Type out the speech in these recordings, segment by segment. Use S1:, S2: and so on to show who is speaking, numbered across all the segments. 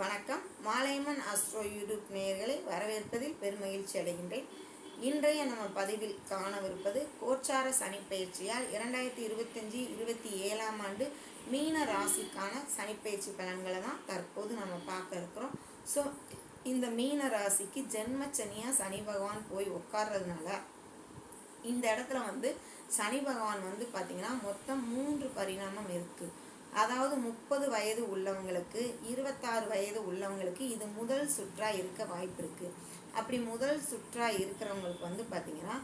S1: வணக்கம். Malaiyamman astro YouTube நேயர்களை வரவேற்பதில் பெருமகிழ்ச்சி அடைகின்றேன். இன்றைய நம்ம பதிவில் காணவிருப்பது கோச்சார சனிப்பயிற்சியால் இரண்டாயிரத்தி இருபத்தஞ்சி இருபத்தி ஏழாம் ஆண்டு மீன ராசிக்கான சனிப்பயிற்சி பலன்களை தான் தற்போது நம்ம பார்க்க இருக்கிறோம். ஸோ இந்த மீன ராசிக்கு ஜென்மச்சனியாக சனி பகவான் போய் உட்கார்றதுனால இந்த இடத்துல வந்து சனி பகவான் வந்து பார்த்திங்கன்னா மொத்தம் மூன்று பரிணாமம் இருக்குது அதாவது முப்பது வயது உள்ளவங்களுக்கு இருபத்தாறு வயது உள்ளவங்களுக்கு இது முதல் சுற்றாக இருக்க வாய்ப்பு இருக்குது அப்படி முதல் சுற்றாக இருக்கிறவங்களுக்கு வந்து பார்த்திங்கன்னா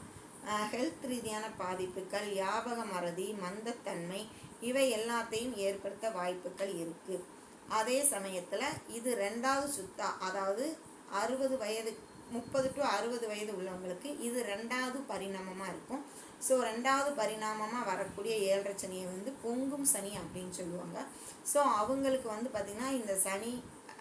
S1: ஹெல்த் ரீதியான பாதிப்புகள் யாபக மறதி மந்தத்தன்மை இவை எல்லாத்தையும் ஏற்படுத்த வாய்ப்புகள் இருக்குது அதே சமயத்தில் இது ரெண்டாவது சுத்தா அதாவது அறுபது வயது முப்பது டு அறுபது வயது உள்ளவங்களுக்கு இது ரெண்டாவது பரிணாமமாக இருக்கும். ஸோ ரெண்டாவது பரிணாமமாக வரக்கூடிய ஏழரை சனியை வந்து பொங்கும் சனி அப்படின்னு சொல்லுவாங்க. ஸோ அவங்களுக்கு வந்து பார்த்திங்கன்னா இந்த சனி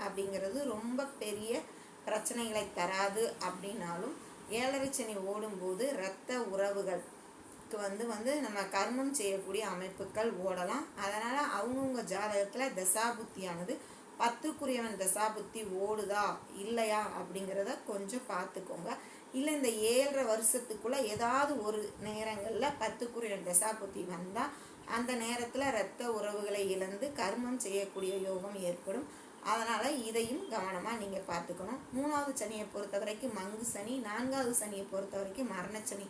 S1: அப்படிங்கிறது ரொம்ப பெரிய பிரச்சனைகளை தராது அப்படின்னாலும் ஏழரை சனி ஓடும்போது இரத்த உறவுகளுக்கு வந்து வந்து நம்ம கர்மம் செய்யக்கூடிய அமைப்புகள் ஓடலாம். அதனால் அவங்கவுங்க ஜாதகத்தில் தசாபுத்தியானது பத்துக்குரியவன் தசாபுத்தி ஓடுதா? இல்லையா? அப்படிங்கிறத கொஞ்சம் பார்த்துக்கோங்க. இல்லை இந்த ஏழரை வருஷத்துக்குள்ளே ஏதாவது ஒரு நேரங்களில் பத்துக்குரியவன் தசாபுத்தி வந்தால் அந்த நேரத்தில் இரத்த உறவுகளை இழந்து கர்மம் செய்யக்கூடிய யோகம் ஏற்படும். அதனால் இதையும் கவனமாக நீங்கள் பார்த்துக்கணும். மூணாவது சனியை பொறுத்த வரைக்கும் மங்கு சனி நான்காவது சனியை பொறுத்த வரைக்கும் மரணச்சனி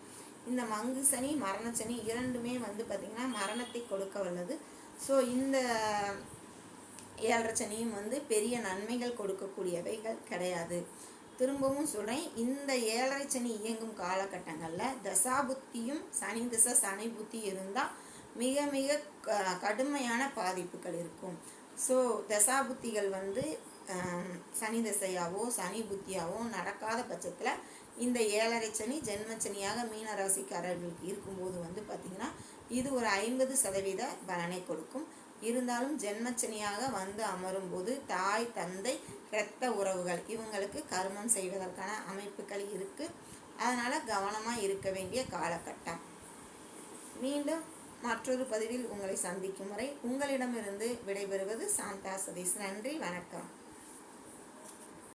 S1: இந்த மங்கு சனி மரணச்சனி இரண்டுமே வந்து பார்த்திங்கன்னா மரணத்தை கொடுக்க வல்லது. ஸோ இந்த ஏழரை சனியும் வந்து பெரிய நன்மைகள் கொடுக்கக்கூடியவைகள் கிடையாது. திரும்பவும் சொல்கிறேன் இந்த ஏழரை சனி இயங்கும் காலகட்டங்களில் தசாபுத்தியும் சனி திசை சனி புத்தி இருந்தால் மிக மிக கடுமையான பாதிப்புகள் இருக்கும். ஸோ தசாபுத்திகள் வந்து சனி திசையாவோ சனி புத்தியாவோ நடக்காத பட்சத்தில் இந்த ஏழரை சனி ஜென்மச்சனியாக மீனராசிக்காரர்களுக்கு இருக்கும்போது வந்து பார்த்திங்கன்னா இது ஒரு ஐம்பது சதவீத பலனை கொடுக்கும். இருந்தாலும் ஜென்மச்சனியாக வந்து அமரும் போது தாய் தந்தை இரத்த உறவுகள் இவங்களுக்கு கர்மம் செய்வதற்கான அமைப்புகள் இருக்குது அதனால் கவனமாக இருக்க வேண்டிய காலகட்டம். மீண்டும் மற்றொரு பதிவில் உங்களை சந்திக்கும் வரை உங்களிடமிருந்து விடைபெறுவது சாந்தா சதீஷ். நன்றி வணக்கம்.